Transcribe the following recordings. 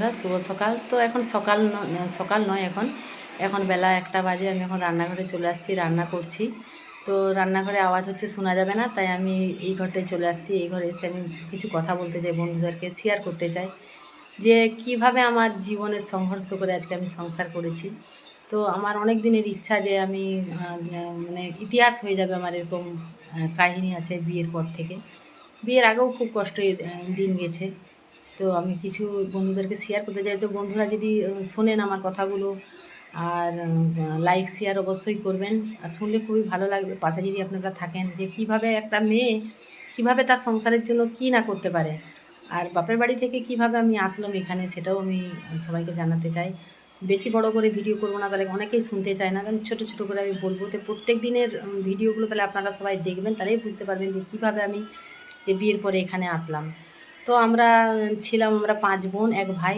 বন্ধুরা, শুভ সকাল। তো এখন সকাল সকাল নয় এখন। এখন বেলা একটা বাজে, আমি এখন রান্নাঘরে চলে আসছি, রান্না করছি। তো রান্নাঘরে আওয়াজ হচ্ছে শোনা যাবে না, তাই আমি এই ঘরটায় চলে আসছি। এই ঘরে এসে আমি কিছু কথা বলতে চাই, বন্ধুদেরকে শেয়ার করতে চাই। যে কীভাবে আমার জীবনের সংঘর্ষ করে আজকে আমি সংসার করেছি। তো আমার অনেক দিনের ইচ্ছা যে আমি মানে ইতিহাস হয়ে যাবে আমার এরকম কাহিনী আছে বিয়ের পর থেকে। বিয়ের আগেও খুব কষ্ট দিন গেছে। তো আমি কিছু বন্ধুদেরকে শেয়ার করতে চাই। তো বন্ধুরা যদি শোনেন আমার কথাগুলো আর লাইক শেয়ার অবশ্যই করবেন। আর শুনলে খুবই ভালো লাগবে। পাশে যদি আপনারা থাকেন যে কীভাবে একটা মেয়ে কীভাবে তার সংসারের জন্য কি না করতে পারে। আর বাপের বাড়ি থেকে কীভাবে আমি আসলাম এখানে সেটাও আমি সবাইকে জানাতে চাই। বেশি বড় করে ভিডিও করব না, তাহলে অনেকেই শুনতে চায় না। কারণ ছোটো ছোটো করে আমি বলব তো প্রত্যেক দিনের ভিডিওগুলো তাহলে আপনারা সবাই দেখবেন, তাহলেই বুঝতে পারবেন যে কীভাবে আমি যে বিয়ের পরে এখানে আসলাম। তো আমরা ছিলাম, আমরা পাঁচ বোন, এক ভাই।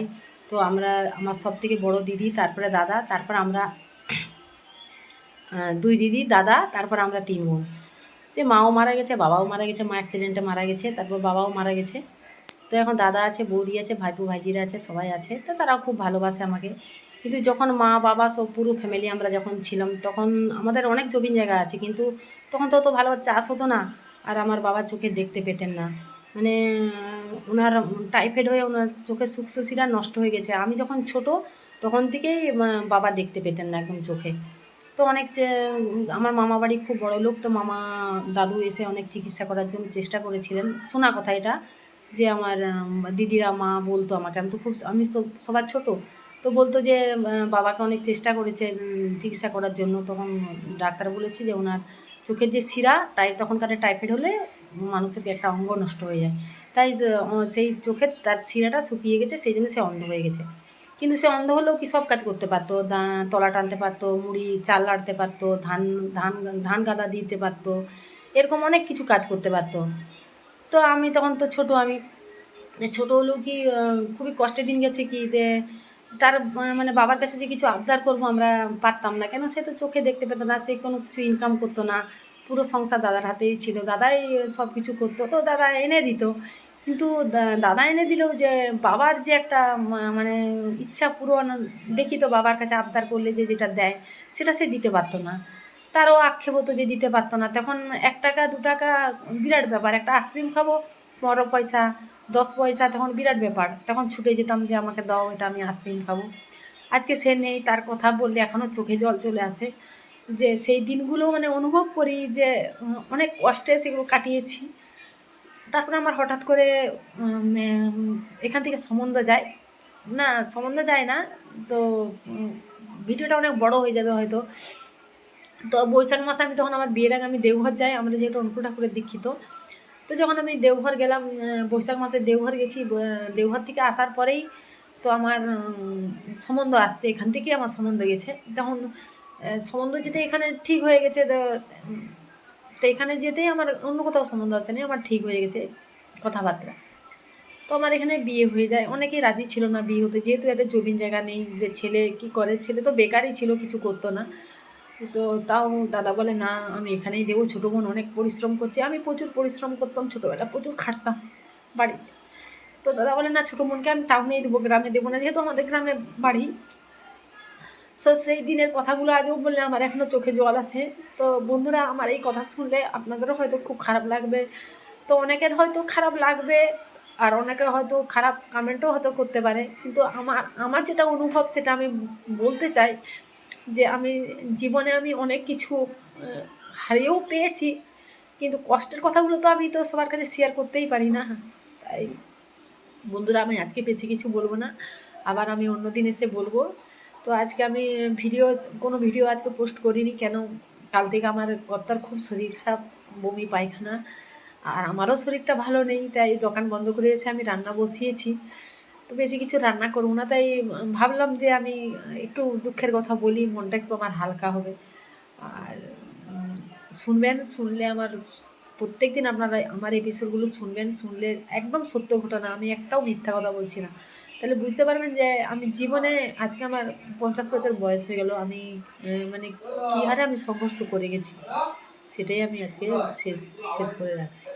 তো আমরা, আমার সব থেকে বড় দিদি, তারপরে দাদা, তারপর আমরা দুই দিদি, দাদা, তারপর আমরা তিন বোন। যে মাও মারা গেছে, বাবাও মারা গেছে, মা অ্যাক্সিডেন্টে মারা গেছে, তারপর বাবাও মারা গেছে। তো এখন দাদা আছে, বৌদি আছে, ভাইপু, ভাইজিরা আছে, সবাই আছে। তো তারাও খুব ভালোবাসে আমাকে। কিন্তু যখন মা, বাবা সব পুরো ফ্যামিলি আমরা যখন ছিলাম, তখন আমাদের অনেক জমিন জায়গা আছে। কিন্তু তখন তো অত ভালো চাষ হতো না। আর আমার বাবা চোখে দেখতে পেতেন না। মানে ওনার টাইফয়েড হয়ে ওনার চোখের সুখসুশিরা নষ্ট হয়ে গেছে। আমি যখন ছোট, তখন থেকেই বাবা দেখতে পেতেন না একদম চোখে। তো অনেক আমার মামা বাড়ি খুব বড় লোক, তো মামা দাদু এসে অনেক চিকিৎসা করার জন্য চেষ্টা করেছিলেন। শোনা কথা এটা, যে আমার দিদিরা, মা বলতো আমাকে। আমি তো খুব, আমি তো সবার ছোট, তো বলতো যে বাবাকে অনেক চেষ্টা করেছে চিকিৎসা করার জন্য। তখন ডাক্তার বলেছে যে ওনার চোখের যে শিরা টাই তখনকার টাইফয়েড হলে মানুষের একটা অঙ্গ নষ্ট হয়ে যায়। তাই সেই চোখের তার শিরাটা শুকিয়ে গেছে, সেই জন্য সে অন্ধ হয়ে গেছে। কিন্তু সে অন্ধ হলেও কি সব কাজ করতে পারতো? তলা টানতে পারতো, মুড়ি, চাল লাড়তে পারতো, ধান ধান ধান গাদা দিতে পারতো, এরকম অনেক কিছু কাজ করতে পারতো। তো আমি তখন তো ছোট, আমি ছোটো হলেও কি খুবই কষ্টের দিন গেছে কি যে, তার মানে বাবার কাছে যে কিছু আবদার করব আমরা পারতাম না, কেন সে তো চোখে দেখতে পেতো না, সে কোনো কিছু ইনকাম করতো না পুরো সংসার দাদার হাতেই ছিল। দাদাই সব কিছু করতো, তো দাদা এনে দিত। কিন্তু দাদা এনে দিলেও যে বাবার যে একটা মানে ইচ্ছা পূরণ, দেখি তো বাবার কাছে আবদার করলে যে যেটা দেয়, সেটা সে দিতে পারতো না। তারও আক্ষেপ হতো যে দিতে পারতো না। তখন এক টাকা, দু টাকা বিরাট ব্যাপার। একটা আইসক্রিম খাব পনেরো পয়সা, দশ পয়সা, তখন বিরাট ব্যাপার। তখন ছুটে যেতাম যে আমাকে দাও, এটা আমি আইসক্রিম খাব। আজকে সে নেই, তার কথা বললে এখনও চোখে জল চলে আসে। যে সেই দিনগুলো মানে অনুভব করি যে অনেক কষ্টে সেগুলো কাটিয়েছি। তারপরে আমার হঠাৎ করে এখান থেকে সম্বন্ধ যায়। না সম্বন্ধ যায় না, তো ভিডিওটা অনেক বড় হয়ে যাবে হয়তো। তো বৈশাখ মাসে আমি তখন আমার বিয়ের আগে আমি দেওঘর যাই, আমরা যেহেতু অনুকূল ঠাকুরের দীক্ষিত। তো যখন আমি দেওঘর গেলাম বৈশাখ মাসে দেওঘর গেছি দেওঘর থেকে আসার পরেই তো আমার সম্বন্ধ আসছে, এখান থেকেই আমার সম্বন্ধ গেছে। তখন সম্বন্ধ যেতে এখানে ঠিক হয়ে গেছে, তো এখানে যেতেই আমার অন্য কোথাও সম্বন্ধ আসেনি আমার ঠিক হয়ে গেছে কথাবার্তা। তো আমার এখানে বিয়ে হয়ে যায়, অনেকেই রাজি ছিল না বিয়ে হতে, যেহেতু এদের জমিন জায়গা নেই, যে ছেলে কি করে, ছেলে তো বেকারই ছিল, কিছু করতো না। তো তাও দাদা বলে, না, আমি এখানেই দেবো। ছোটো বোন অনেক পরিশ্রম করছে, আমি প্রচুর পরিশ্রম করতাম ছোটোবেলা প্রচুর খাটতাম বাড়িতে। তো দাদা বলে, না, ছোটো বোনকে আমি টাউনেই দেবো, গ্রামে দেবো না, যেহেতু আমাদের গ্রামে বাড়ি সো সেই দিনের কথাগুলো আজও বললে, আমার এখনও চোখে জল আসে তো বন্ধুরা, আমার এই কথা শুনলে আপনাদেরও হয়তো খুব খারাপ লাগবে। তো অনেকের হয়তো খারাপ লাগবে, আর অনেকের হয়তো খারাপ কমেন্টও হয়তো করতে পারে। কিন্তু আমার আমার যেটা অনুভব, সেটা আমি বলতে চাই যে, আমি, জীবনে আমি অনেক কিছু হারিয়েও পেয়েছি। কিন্তু কষ্টের কথাগুলো তো আমি তো সবার কাছে শেয়ার করতেই পারি না। তাই বন্ধুরা, আমি আজকে বেশি কিছু বলব না। আবার আমি অন্য দিন এসে বলব তো আজকে আমি ভিডিও, কোনো ভিডিও আজকে পোস্ট করিনি, কেন কাল থেকে আমার কর্তার খুব শরীর খারাপ, বমি, পায়খানা, আর আমারও শরীরটা ভালো নেই, তাই দোকান বন্ধ করে এসে আমি রান্না বসিয়েছি। তো বেশি কিছু রান্না করব না, তাই ভাবলাম যে আমি একটু দুঃখের কথা বলি, মনটা একটু আমার হালকা হবে। আর শুনবেন, শুনলে আমার প্রত্যেক দিন আপনারা আমার এপিসোডগুলো শুনবেন, শুনলে একদম সত্য ঘটনা, আমি একটাও মিথ্যা কথা বলছি না। তাহলে বুঝতে পারবেন যে আমি জীবনে আজকে আমার পঞ্চাশ বছর বয়স হয়ে গেল, আমি মানে কী হারে আমি সংঘর্ষ করে গেছি? সেটাই আমি আজকে শেষ শেষ করে রাখছি।